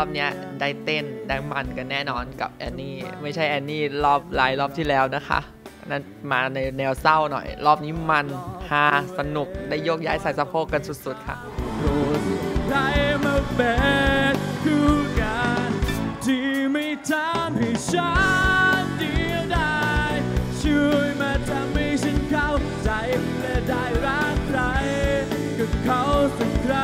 อบเนี้ยได้เต้นได้มันกันแน่นอนกับแอนนี่ไม่ใช่แอนนี่รอบหลายรอบที่แล้วนะคะนั้นมาในแนวเศร้าหน่อย รอบนี้มันฮาสนุกได้โยกย้ายใส่สะโพกกันสุดๆค่ะใครมาเป็นคู่กันที่ไม่ทำให้ฉันเดียวดายช่วยมาทำให้ฉันเข้าใจและได้รักใครกับเขาสักครั้ง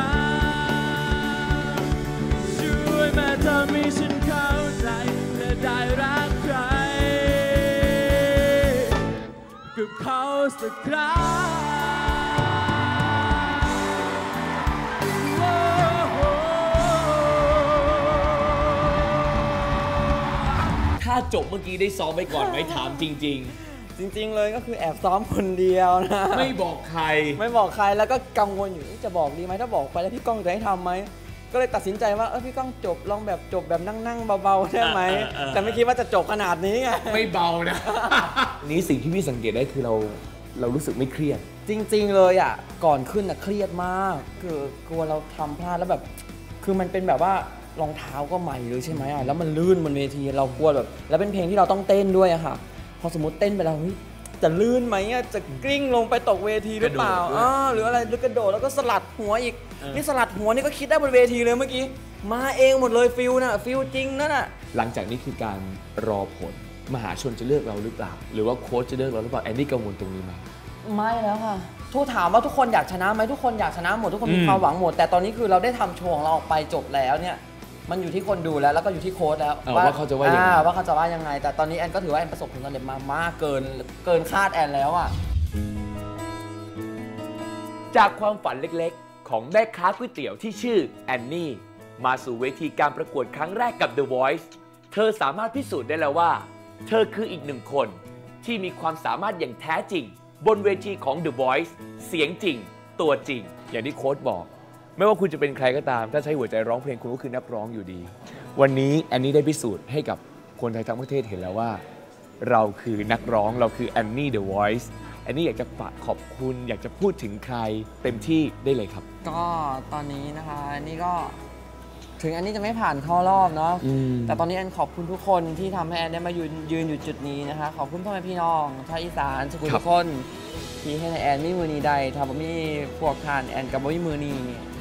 สักครั้งถ้าจบเมื่อกี้ได้ซ้อมไปก่อนไหมถามจริงจริง ๆ เลยก็คือแอบซ้อมคนเดียวนะๆไม่บอกใคร ไม่บอกใครแล้วก็กังวลอยู่จะบอกดีไหมถ้าบอกไปแล้วพี่ก้องจะให้ทำไหมก็เลยตัดสินใจว่าเออพี่ก้องจบลองแบบจบแบบนั่งๆเบาๆได้ไหมเออเออเออแต่ไม่คิดว่าจะจบขนาดนี้ไง ไม่เบานะ นี้สิ่งที่พี่สังเกตได้คือเรา เรารู้สึกไม่เครียด จริง ๆ เลยอะก่อนขึ้นอะเครียดมาก คือกลัวเราทำพลาดแล้วแบบ คือมันเป็นแบบว่ารองเท้าก็ใหม่เลยใช่ไหมอะแล้วมันลื่นบนเวทีเรากลัวแบบ แล้วเป็นเพลงที่เราต้องเต้นด้วยอะค่ะ พอสมมติเต้นไปแล้วเฮ้ยจะลื่นไหมอะจะกลิ้งลงไปตกเวทีหรือเปล่ากระโดดด้วยอ่าหรืออะไรหรือกระโดดแล้วก็สลัดหัวอีกเออนี่สลัดหัวนี่ก็คิดได้บนเวทีเลยเมื่อกี้มาเองหมดเลยฟิลน่ะฟิลจริงนั่นน่ะหลังจากนี้คือการรอผล มหาชนจะเลือกเราหรือเปล่า หรือว่าโค้ชจะเลือกเราหรือเปล่าแอนนี่กังวลตรงนี้ไหมไม่แล้วค่ะทุกถามว่าทุกคนอยากชนะไหมทุกคนอยากชนะหมดทุกคนมีอืมความหวังหมด แต่ตอนนี้คือเราได้ทำโชว์ของเราออกไปจบแล้วเนี่ยมันอยู่ที่คนดูแล้วแล้วก็อยู่ที่โค้ชแล้วเออว่าเขาจะว่ายังไงอ่ว่าเขาจะว่ายังไง แต่ตอนนี้แอนก็ถือว่าแอนประสบผลสำเร็จมามากเกินเกินคาดแอนแล้วอะจากความฝันเล็กๆ ของแม่ค้าก๋วยเตี๋ยวที่ชื่อแอนนี่มาสู่เวทีการประกวดครั้งแรกกับ The Voice เธอสามารถพิสูจน์ได้แล้วว่า เธอคืออีกหนึ่งคนที่มีความสามารถอย่างแท้จริง บนเวทีของ The Voice เสียงจริง ตัวจริง อย่างที่โค้ชบอก ไม่ว่าคุณจะเป็นใครก็ตาม ถ้าใช้หัวใจร้องเพลงคุณก็คือนักร้องอยู่ดี วันนี้แอนนี่ได้พิสูจน์ให้กับคนไทยทั้งประเทศเห็นแล้วว่า เราคือนักร้องเราคือแอนนี่ The Voice แอนนี่อยากจะฝากขอบคุณ อยากจะพูดถึงใครเต็มที่ได้เลยครับ ก็ตอนนี้นะคะอันนี้ก็ ถึงอันนี้จะไม่ผ่านเข้ารอบเนาะอืมแต่ตอนนี้แอนขอบคุณทุกคนที่ทำให้แอนได้มายืนยืนอยู่จุดนี้นะคะ ขอบคุณพ่อแม่พี่น้องชาวอีสานสุขุมทุกคนที่ให้แอนมีมือนีใดทำบ่มีพวกทานแอนกับบ่มีมือนี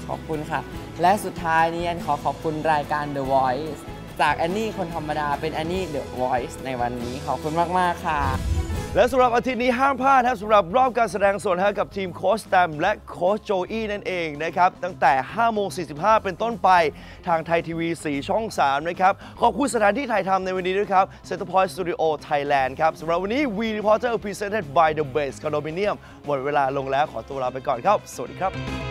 ขอบคุณค่ะ และสุดท้ายนี้แอนขอขอบคุณรายการ The Voice จากแอนนี่คนธรรมดาเป็นแอนนี่ The Voice ในวันนี้ขอบคุณมาก ๆ ค่ะ และสำหรับอาทิตย์นี้ห้ามพลาดนะครับสำหรับรอบการแสดงสดนะกับทีมโค้ชแตมและโค้ชโจอี้นั่นเองนะครับตั้งแต่5โมง45 เป็นต้นไปทางไทยทีวี 4 ช่อง 3 นะครับ ขอบคุณสถานที่ถ่ายทำในวันนี้ด้วยครับ Center Point Studio Thailand ครับสำหรับวันนี้ We Reporter Presented by The Base Condominium หมดเวลาลงแล้วขอตัวลาไปก่อนครับ สวัสดีครับ